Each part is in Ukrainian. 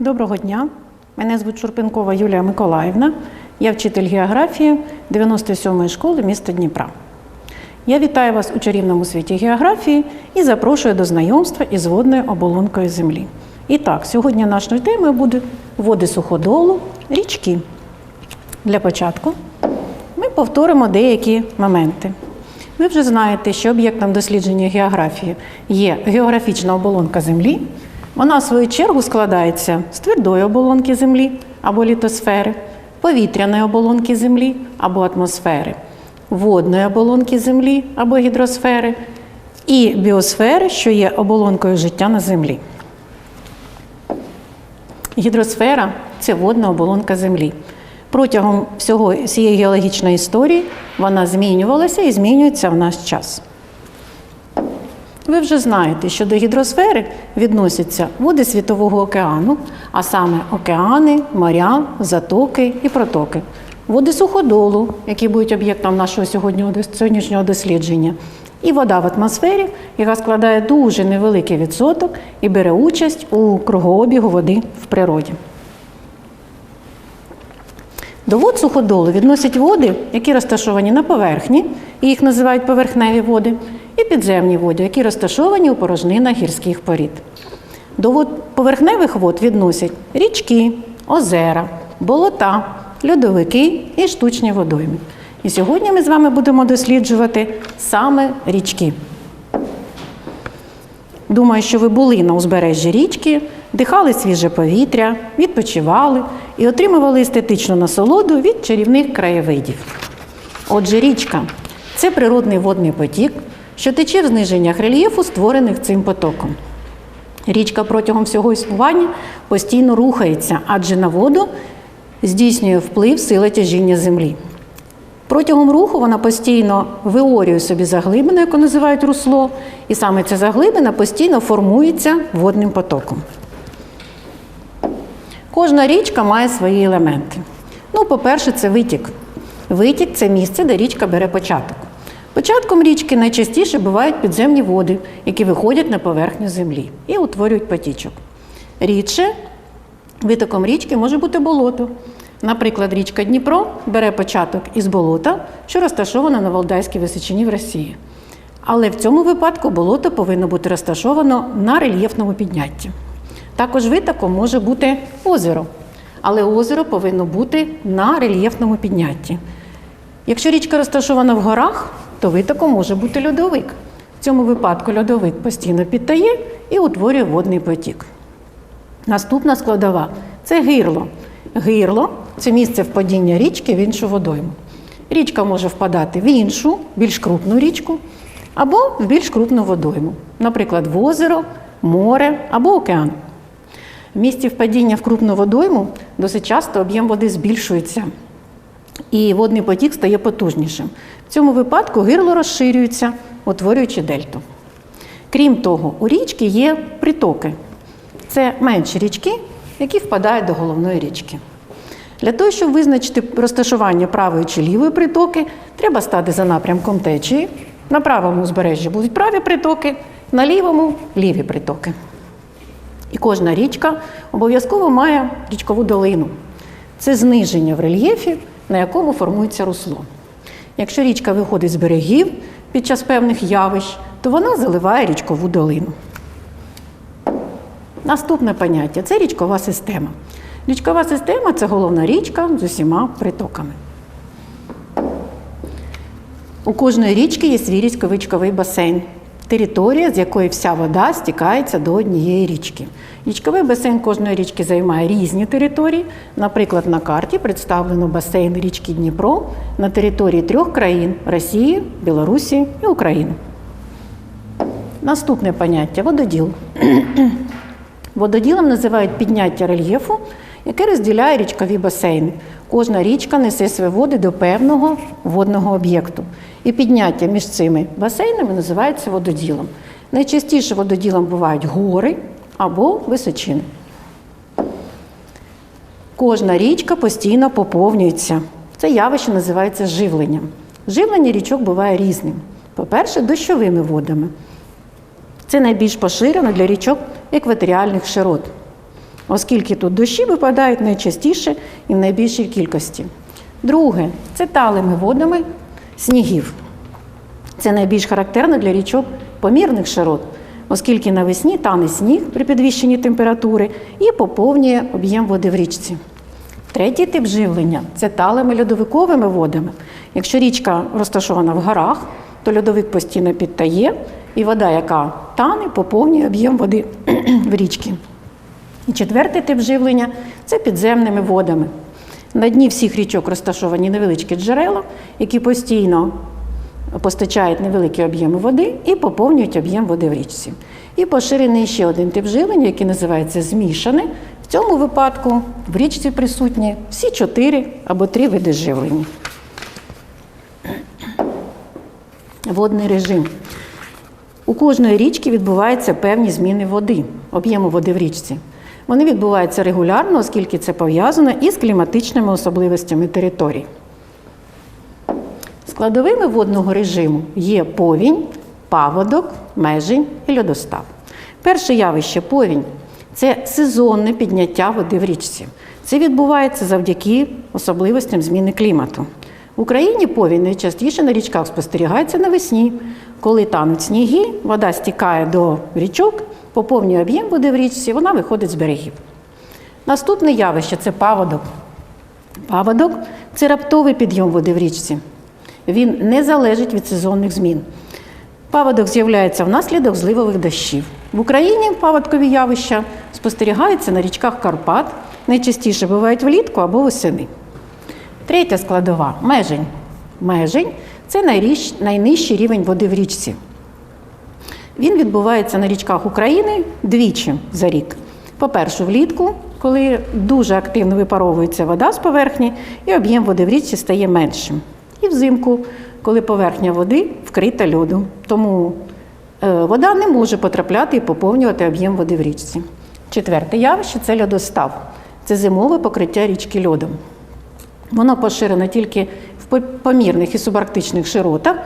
Доброго дня. Мене звуть Шурпенкова Юлія Миколаївна. Я вчитель географії 97-ї школи міста Дніпра. Я вітаю вас у чарівному світі географії і запрошую до знайомства із водною оболонкою землі. І так, сьогодні нашою темою буде води суходолу, річки. Для початку ми повторимо деякі моменти. Ви вже знаєте, що об'єктом дослідження географії є географічна оболонка Землі. Вона, в свою чергу, складається з твердої оболонки Землі або літосфери, повітряної оболонки Землі або атмосфери, водної оболонки Землі або гідросфери і біосфери, що є оболонкою життя на Землі. Гідросфера це водна оболонка Землі. Протягом всього всієї геологічної історії вона змінювалася і змінюється в наш час. Ви вже знаєте, що до гідросфери відносяться води Світового океану, а саме океани, моря, затоки і протоки, води суходолу, які будуть об'єктом нашого сьогоднішнього дослідження, і вода в атмосфері, яка складає дуже невеликий відсоток і бере участь у кругообігу води в природі. До вод суходолу відносять води, які розташовані на поверхні, і їх називають поверхневі води, і підземні води, які розташовані у порожнинах гірських порід. До поверхневих вод відносять річки, озера, болота, льодовики і штучні водойми. І сьогодні ми з вами будемо досліджувати саме річки. Думаю, що ви були на узбережжі річки, дихали свіже повітря, відпочивали і отримували естетичну насолоду від чарівних краєвидів. Отже, річка це природний водний потік, що тече в зниженнях рельєфу, створених цим потоком. Річка протягом всього існування постійно рухається, адже на воду здійснює вплив сила тяжіння землі. Протягом руху вона постійно виорює собі заглибину, яку називають русло, і саме ця заглибина постійно формується водним потоком. Кожна річка має свої елементи. Ну, по-перше, це витік. Витік це місце, де річка бере початок. Початком річки найчастіше бувають підземні води, які виходять на поверхню землі і утворюють потічок. Рідше витоком річки може бути болото. Наприклад, річка Дніпро бере початок із болота, що розташовано на Валдайській височині в Росії. Але в цьому випадку болото повинно бути розташовано на рельєфному піднятті. Також витоком може бути озеро, але озеро повинно бути на рельєфному піднятті. Якщо річка розташована в горах, то витоком може бути льодовик. В цьому випадку льодовик постійно підтає і утворює водний потік. Наступна складова це гирло. Гирло це місце впадіння річки в іншу водойму. Річка може впадати в іншу, більш крупну річку, або в більш крупну водойму, наприклад, в озеро, море або океан. В місці впадіння в крупну водойму досить часто об'єм води збільшується, і водний потік стає потужнішим. В цьому випадку гирло розширюється, утворюючи дельту. Крім того, у річки є притоки. Це менші річки, які впадають до головної річки. Для того, щоб визначити розташування правої чи лівої притоки, треба стати за напрямком течії. На правому узбережжі будуть праві притоки, на лівому ліві притоки. І кожна річка обов'язково має річкову долину. Це зниження в рельєфі, на якому формується русло. Якщо річка виходить з берегів під час певних явищ, то вона заливає річкову долину. Наступне поняття це річкова система. Річкова система це головна річка з усіма притоками. У кожної річки є свій річковичковий басейн, територія, з якої вся вода стікається до однієї річки. Річковий басейн кожної річки займає різні території. Наприклад, на карті представлено басейн річки Дніпро на території трьох країн Росії, Білорусі і України. Наступне поняття вододіл. Вододілом називають підняття рельєфу, яке розділяє річкові басейни. Кожна річка несе свої води до певного водного об'єкту. І підняття між цими басейнами називається вододілом. Найчастіше вододілом бувають гори або височини. Кожна річка постійно поповнюється. Це явище називається живленням. Живлення річок буває різним. По-перше, дощовими водами. Це найбільш поширено для річок екваторіальних широт. Оскільки тут дощі випадають найчастіше і в найбільшій кількості. Друге це талими водами снігів. Це найбільш характерно для річок помірних широт, оскільки навесні тане сніг при підвищенні температури і поповнює об'єм води в річці. Третій тип живлення це талими льодовиковими водами. Якщо річка розташована в горах, то льодовик постійно підтає, і вода, яка тане, поповнює об'єм води в річці. І четвертий тип живлення це підземними водами. На дні всіх річок розташовані невеличкі джерела, які постійно постачають невеликі об'єми води і поповнюють об'єм води в річці. І поширений ще один тип живлення, який називається змішане. В цьому випадку в річці присутні всі чотири або три види живлення. Водний режим. У кожної річки відбуваються певні зміни води, об'єму води в річці. Вони відбуваються регулярно, оскільки це пов'язано із кліматичними особливостями територій. Складовими водного режиму є повінь, паводок, межень і льодостав. Перше явище повінь це сезонне підняття води в річці. Це відбувається завдяки особливостям зміни клімату. В Україні повінь найчастіше на річках спостерігається навесні, коли тануть сніги, вода стікає до річок, поповнює об'єм води в річці, вона виходить з берегів. Наступне явище це паводок. Паводок це раптовий підйом води в річці. Він не залежить від сезонних змін. Паводок з'являється внаслідок зливових дощів. В Україні паводкові явища спостерігаються на річках Карпат, найчастіше бувають влітку або восени. Третя складова межень. Межень це найнижчий рівень води в річці. Він відбувається на річках України двічі за рік. По-перше, влітку, коли дуже активно випаровується вода з поверхні, і об'єм води в річці стає меншим. І взимку, коли поверхня води вкрита льодом. Тому е, вода не може потрапляти і поповнювати об'єм води в річці. Четверте явище це льодостав. Це зимове покриття річки льодом. Воно поширено тільки в помірних і субарктичних широтах.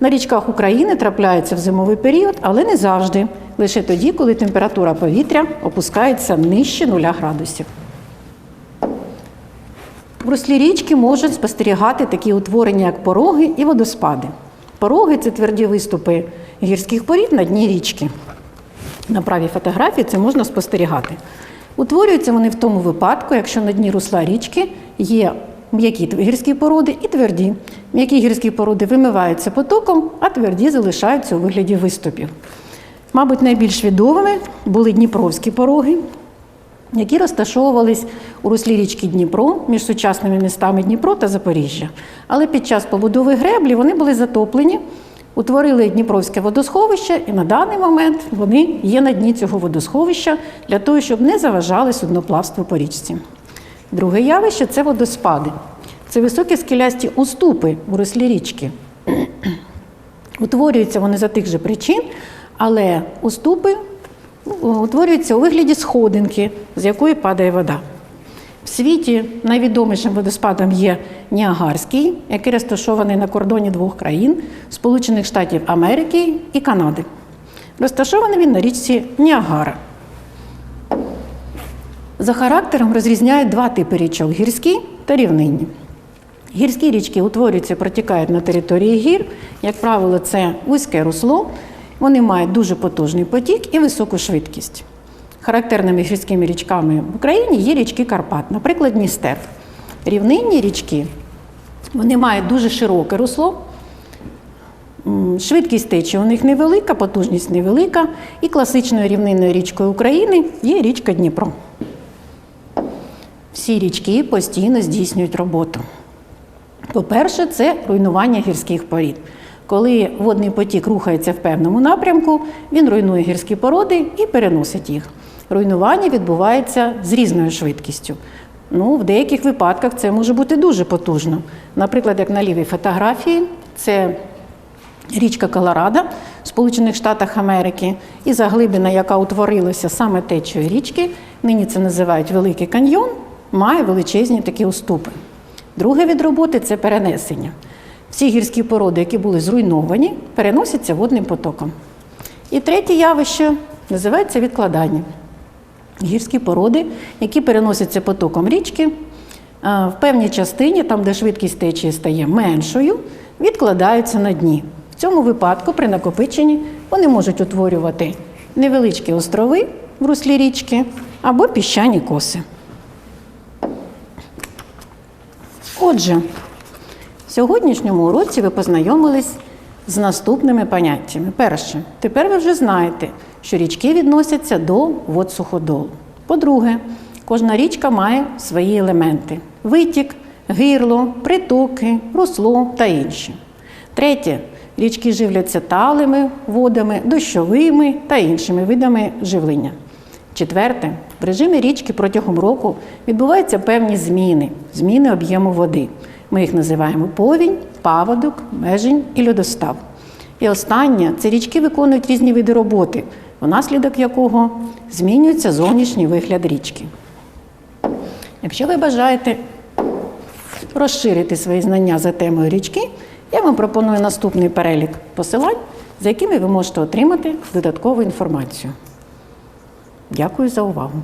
На річках України трапляється в зимовий період, але не завжди. Лише тоді, коли температура повітря опускається нижче 0 градусів. В руслі річки можуть спостерігати такі утворення, як пороги і водоспади. Пороги це тверді виступи гірських порід на дні річки. На правій фотографії це можна спостерігати. Утворюються вони в тому випадку, якщо на дні русла річки є м'які гірські породи і тверді. М'які гірські породи вимиваються потоком, а тверді залишаються у вигляді виступів. Мабуть, найбільш відомими були дніпровські пороги, які розташовувались у руслі річки Дніпро між сучасними містами Дніпро та Запоріжжя. Але під час побудови греблі вони були затоплені, утворили Дніпровське водосховище, і на даний момент вони є на дні цього водосховища для того, щоб не заважали судноплавству по річці. Друге явище це водоспади. Це високі скелясті уступи у руслі річки. Утворюються вони за тих же причин, але уступи ну, утворюються у вигляді сходинки, з якої падає вода. В світі найвідомішим водоспадом є Ніагарський, який розташований на кордоні двох країн Сполучених Штатів Америки і Канади. Розташований він на річці Ніагара. За характером розрізняють два типи річок гірські та рівнинні. Гірські річки утворюються протікають на території гір. Як правило, це вузьке русло. Вони мають дуже потужний потік і високу швидкість. Характерними гірськими річками в Україні є річки Карпат, наприклад, Дністер. Рівнинні річки вони мають дуже широке русло, Швидкість течії у них невелика, потужність невелика. І класичною рівнинною річкою України є річка Дніпро. Всі річки постійно здійснюють роботу. По-перше, це руйнування гірських порід. Коли водний потік рухається в певному напрямку, він руйнує гірські породи і переносить їх. Руйнування відбувається з різною швидкістю. Ну, в деяких випадках це може бути дуже потужно. Наприклад, як на лівій фотографії, це річка Колорадо в Сполучених Штатах Америки, і заглибина, яка утворилася саме течою річки, нині це називають Великий каньйон, має величезні такі уступи. Друге від роботи це перенесення. Всі гірські породи, які були зруйновані, переносяться водним потоком. І третє явище називається відкладання. гірські породи, які переносяться потоком річки. В певній частині, там, де швидкість течії стає меншою, відкладаються на дні. В цьому випадку, при накопиченні, вони можуть утворювати невеличкі острови в руслі річки або піщані коси. Отже, в сьогоднішньому уроці ви познайомились з наступними поняттями. Перше, тепер ви вже знаєте, що річки відносяться до вод суходолу. По-друге, кожна річка має свої елементи: витік, гирло, притоки, русло та інші. Третє, річки живляться талими водами, дощовими та іншими видами живлення. Четверте, в режимі річки протягом року відбуваються певні зміни, зміни об'єму води. Ми їх називаємо повінь, паводок, межень і льодостав. І останнє це річки виконують різні види роботи, внаслідок якого змінюється зовнішній вигляд річки. Якщо ви бажаєте розширити свої знання за темою річки, я вам пропоную наступний перелік посилань, за якими ви можете отримати додаткову інформацію. Дякую за увагу.